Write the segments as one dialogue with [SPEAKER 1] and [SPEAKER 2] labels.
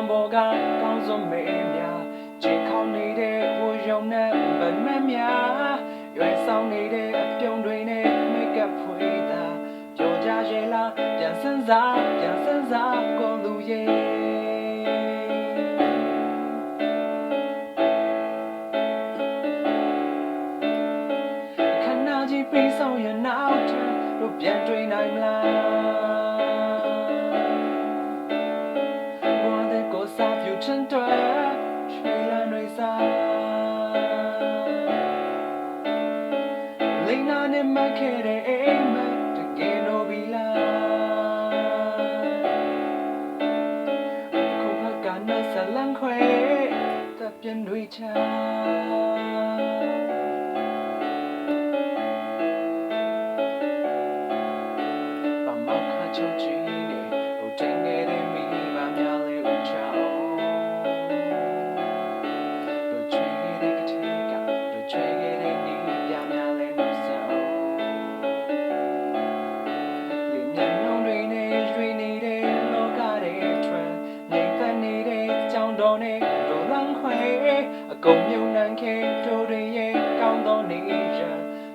[SPEAKER 1] ကကောင်းစွန်မေးများခြေခေါင်းနေတဲ့ဝရုံနဲ့ဗမက်များရွယ်ဆောင်နေတဲ့အပြုံးတွေနဲ့မိတ်ကပ်ဖွေးတာပြောကြရဲ့လားပြန်စမ်းစားပြန်စမ်းစား လိန်နာနဲ့မခဲ့တဲ့အိမ်မက်တကယ်တော့ပြီလားခုဘကနဆလန်ခွေတပ်ပြန်တွေ့ချာ ကုံမြုံနှံခဲတို့တွေရဲ့ကောင်းသောနေရ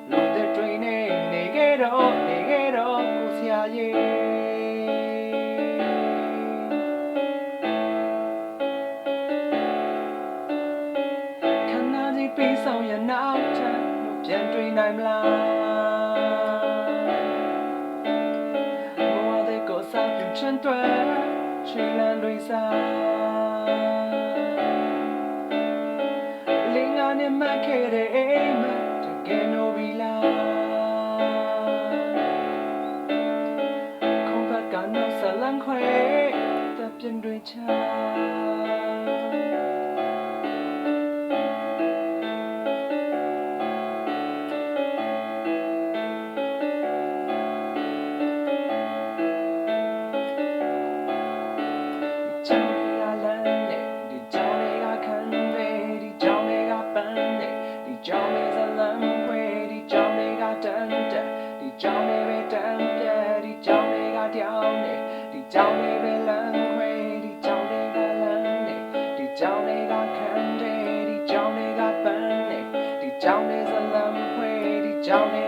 [SPEAKER 1] လူသက်တွေနဲ့နေခဲ့တော့နေခဲ့တော့ကိုဆရာရဲ့ခန္ဓာကြီးပိဆောင်ရနောက်ထပ်ပြန်တွေ့နိုင်မလားဘဝတွေကိုစားပြန်တွင်ချိန်လန်တွေစား မှတ်ခဲ့တဲ့အိမ်မှာတကယ်တော့ပြီလား空白感到色冷快，但面对墙。 တွေပဲတန်းပြဒီကြောင်တွေကတောင်းနဲ့ဒီကြောင်တွေပဲလမ်းခွဲဒီကြောင်တွေကလမ်းနဲ့ဒီကြောင်တွေကခံတယ်ဒီကြောင်တွေကပန်းနဲ့ဒီကြောင်တွေဇလံဝဲဒီကြောင်တွေ